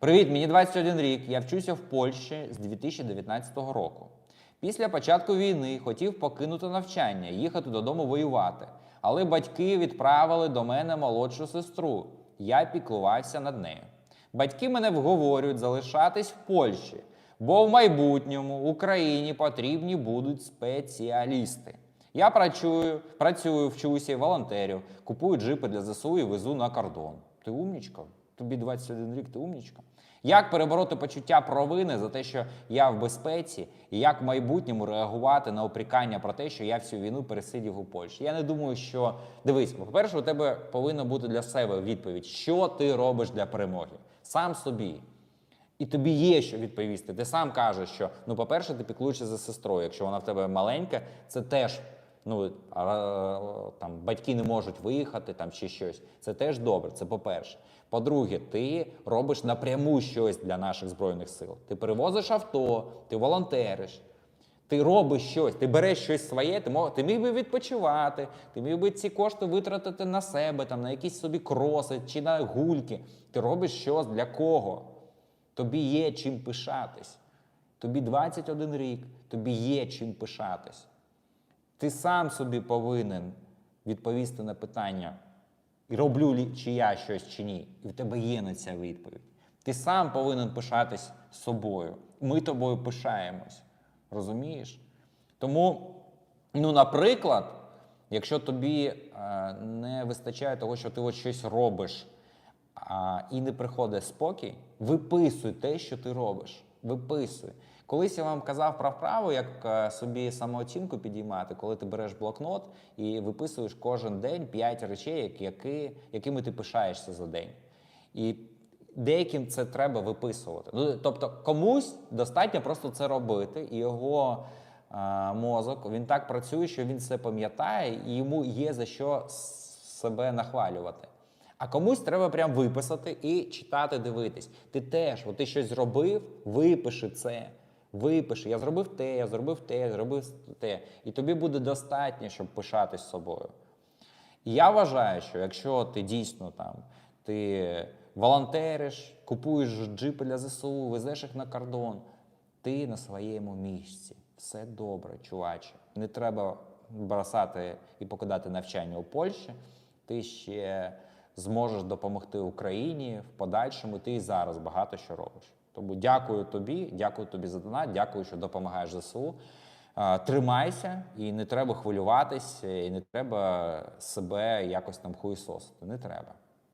Привіт, мені 21 рік. Я вчуся в Польщі з 2019 року. Після початку війни хотів покинути навчання, їхати додому воювати. Але батьки відправили до мене молодшу сестру. Я піклувався над нею. Батьки мене вговорюють залишатись в Польщі, бо в майбутньому Україні потрібні будуть спеціалісти. Я працюю, працюю, вчуся, волонтерю, купую джипи для ЗСУ і везу на кордон. Ти умнічка? Тобі 21 рік, ти умнічка. Як перебороти почуття провини за те, що я в безпеці, і як в майбутньому реагувати на опрікання про те, що я всю війну пересидів у Польщі? Я не думаю, що дивись, по-перше, у тебе повинна бути для себе відповідь, що ти робиш для перемоги, сам собі. І тобі є що відповісти. Ти сам кажеш, що ну, по-перше, ти піклуєшся за сестрою. Якщо вона в тебе маленька, це теж ну там батьки не можуть виїхати там чи щось. Це теж добре. Це по-перше. По-друге, ти робиш напряму щось для наших збройних сил. Ти перевозиш авто, ти волонтериш. Ти робиш щось, ти береш щось своє, ти мог, ти міг би відпочивати, ти міг би ці кошти витратити на себе, там, на якісь собі кроси чи на гульки. Ти робиш щось для кого? Тобі є чим пишатись. Тобі 21 рік, тобі є чим пишатись. Ти сам собі повинен відповісти на питання, роблю чи я щось чи ні. І в тебе є на це відповідь. Ти сам повинен пишатись собою. Ми тобою пишаємось. Розумієш? Тому, ну, наприклад, якщо тобі е, не вистачає того, що ти от щось робиш, а, і не приходить спокій, виписуй те, що ти робиш. Виписуй. Колись я вам казав про вправу, як е, собі самооцінку підіймати, коли ти береш блокнот і виписуєш кожен день 5 речей, які, якими ти пишаєшся за день. І деяким це треба виписувати. Ну, тобто комусь достатньо просто це робити, і його е, мозок він так працює, що він це пам'ятає, і йому є за що себе нахвалювати. А комусь треба прям виписати і читати, дивитись. Ти теж, от ти щось зробив, випиши це. Випиши, я зробив те, я зробив те, я зробив те. І тобі буде достатньо, щоб пишатись собою. І я вважаю, що якщо ти дійсно там ти волонтериш, купуєш джипи для ЗСУ, везеш їх на кордон, ти на своєму місці. Все добре, чуваче. Не треба бросати і покидати навчання у Польщі. Ти ще зможеш допомогти Україні в подальшому. Ти і зараз багато що робиш. Тому дякую тобі, дякую тобі за донат, дякую, що допомагаєш ЗСУ. Тримайся і не треба хвилюватись, і не треба себе якось там хуїсосити. Не треба.